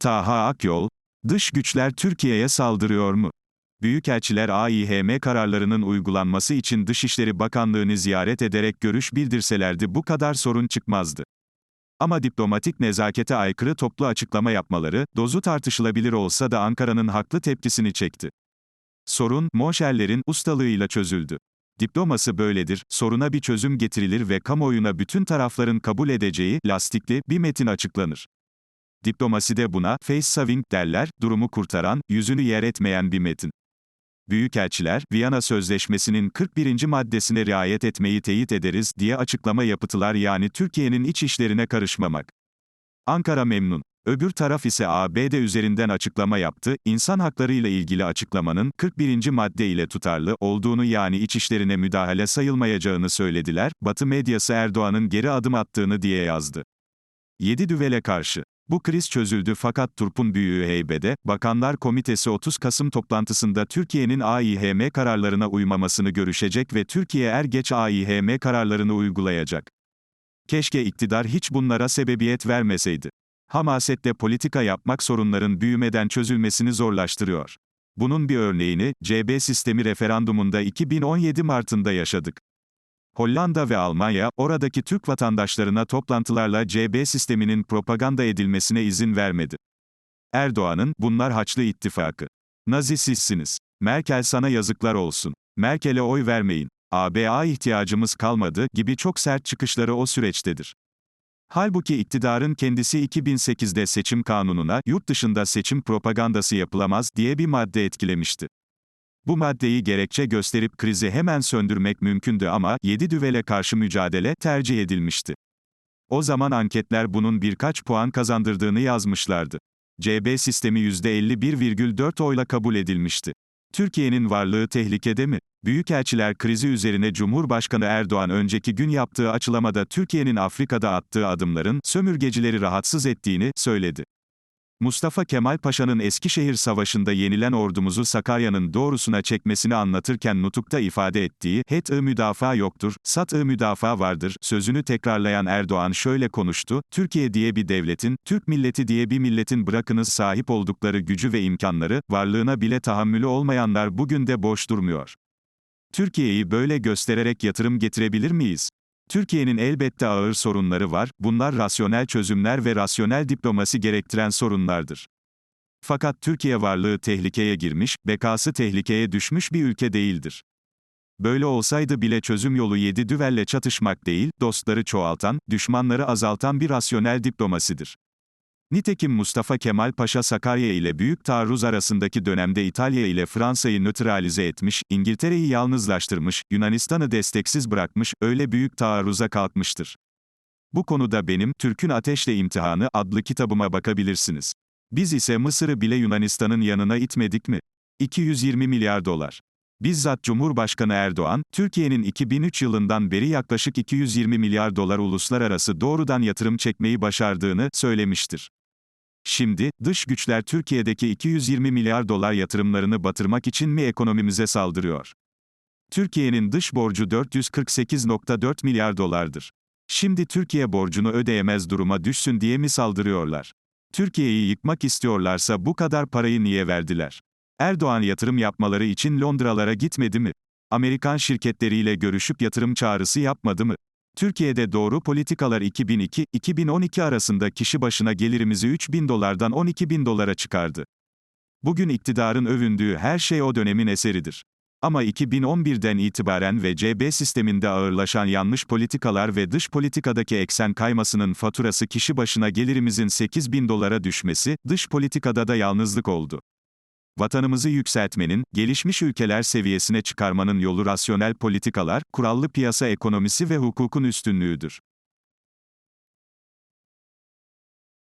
Taha Akyol, dış güçler Türkiye'ye saldırıyor mu? Büyükelçiler AİHM kararlarının uygulanması için Dışişleri Bakanlığı'nı ziyaret ederek görüş bildirselerdi bu kadar sorun çıkmazdı. Ama diplomatik nezakete aykırı toplu açıklama yapmaları, dozu tartışılabilir olsa da Ankara'nın haklı tepkisini çekti. Sorun, Monşerlerin ustalığıyla çözüldü. Diploması böyledir, soruna bir çözüm getirilir ve kamuoyuna bütün tarafların kabul edeceği, lastikli, bir metin açıklanır. Diplomaside buna, face saving derler, durumu kurtaran, yüzünü yer etmeyen bir metin. Büyükelçiler, Viyana Sözleşmesi'nin 41. maddesine riayet etmeyi teyit ederiz diye açıklama yapıtılar yani Türkiye'nin iç işlerine karışmamak. Ankara memnun. Öbür taraf ise ABD üzerinden açıklama yaptı, insan hakları ile ilgili açıklamanın 41. madde ile tutarlı olduğunu yani iç işlerine müdahale sayılmayacağını söylediler, Batı medyası Erdoğan'ın geri adım attığını diye yazdı. 7 düvele karşı. Bu kriz çözüldü fakat turpun büyüğü heybede, Bakanlar Komitesi 30 Kasım toplantısında Türkiye'nin AİHM kararlarına uymamasını görüşecek ve Türkiye er geç AİHM kararlarını uygulayacak. Keşke iktidar hiç bunlara sebebiyet vermeseydi. Hamasetle politika yapmak sorunların büyümeden çözülmesini zorlaştırıyor. Bunun bir örneğini, CB sistemi referandumunda 2017 Mart'ında yaşadık. Hollanda ve Almanya, oradaki Türk vatandaşlarına toplantılarla CB sisteminin propaganda edilmesine izin vermedi. Erdoğan'ın, bunlar Haçlı ittifakı. Nazi sizsiniz. Merkel sana yazıklar olsun. Merkel'e oy vermeyin. AB'a ihtiyacımız kalmadı gibi çok sert çıkışları o süreçtedir. Halbuki iktidarın kendisi 2008'de seçim kanununa, yurt dışında seçim propagandası yapılamaz diye bir madde etkilemişti. Bu maddeyi gerekçe gösterip krizi hemen söndürmek mümkündü ama, 7 düvele karşı mücadele tercih edilmişti. O zaman anketler bunun birkaç puan kazandırdığını yazmışlardı. CB sistemi %51,4 oyla kabul edilmişti. Türkiye'nin varlığı tehlikede mi? Büyükelçiler krizi üzerine Cumhurbaşkanı Erdoğan önceki gün yaptığı açıklamada Türkiye'nin Afrika'da attığı adımların sömürgecileri rahatsız ettiğini söyledi. Mustafa Kemal Paşa'nın Eskişehir Savaşı'nda yenilen ordumuzu Sakarya'nın doğrusuna çekmesini anlatırken nutukta ifade ettiği, het-ı müdafaa yoktur, sat-ı müdafaa vardır, sözünü tekrarlayan Erdoğan şöyle konuştu, Türkiye diye bir devletin, Türk milleti diye bir milletin bırakınız sahip oldukları gücü ve imkanları, varlığına bile tahammülü olmayanlar bugün de boş durmuyor. Türkiye'yi böyle göstererek yatırım getirebilir miyiz? Türkiye'nin elbette ağır sorunları var, bunlar rasyonel çözümler ve rasyonel diplomasi gerektiren sorunlardır. Fakat Türkiye varlığı tehlikeye girmiş, bekası tehlikeye düşmüş bir ülke değildir. Böyle olsaydı bile çözüm yolu yedi düvelle çatışmak değil, dostları çoğaltan, düşmanları azaltan bir rasyonel diplomasidir. Nitekim Mustafa Kemal Paşa Sakarya ile Büyük Taarruz arasındaki dönemde İtalya ile Fransa'yı nötralize etmiş, İngiltere'yi yalnızlaştırmış, Yunanistan'ı desteksiz bırakmış, öyle büyük taarruza kalkmıştır. Bu konuda benim Türk'ün Ateşle İmtihanı adlı kitabıma bakabilirsiniz. Biz ise Mısır'ı bile Yunanistan'ın yanına itmedik mi? 220 milyar dolar. Bizzat Cumhurbaşkanı Erdoğan, Türkiye'nin 2003 yılından beri yaklaşık 220 milyar dolar uluslararası doğrudan yatırım çekmeyi başardığını söylemiştir. Şimdi, dış güçler Türkiye'deki 220 milyar dolar yatırımlarını batırmak için mi ekonomimize saldırıyor? Türkiye'nin dış borcu 448.4 milyar dolardır. Şimdi Türkiye borcunu ödeyemez duruma düşsün diye mi saldırıyorlar? Türkiye'yi yıkmak istiyorlarsa bu kadar parayı niye verdiler? Erdoğan yatırım yapmaları için Londralara gitmedi mi? Amerikan şirketleriyle görüşüp yatırım çağrısı yapmadı mı? Türkiye'de doğru politikalar 2002-2012 arasında kişi başına gelirimizi 3 bin dolardan 12 bin dolara çıkardı. Bugün iktidarın övündüğü her şey o dönemin eseridir. Ama 2011'den itibaren ve CB sisteminde ağırlaşan yanlış politikalar ve dış politikadaki eksen kaymasının faturası kişi başına gelirimizin 8 bin dolara düşmesi, dış politikada da yalnızlık oldu. Vatanımızı yükseltmenin, gelişmiş ülkeler seviyesine çıkarmanın yolu rasyonel politikalar, kurallı piyasa ekonomisi ve hukukun üstünlüğüdür.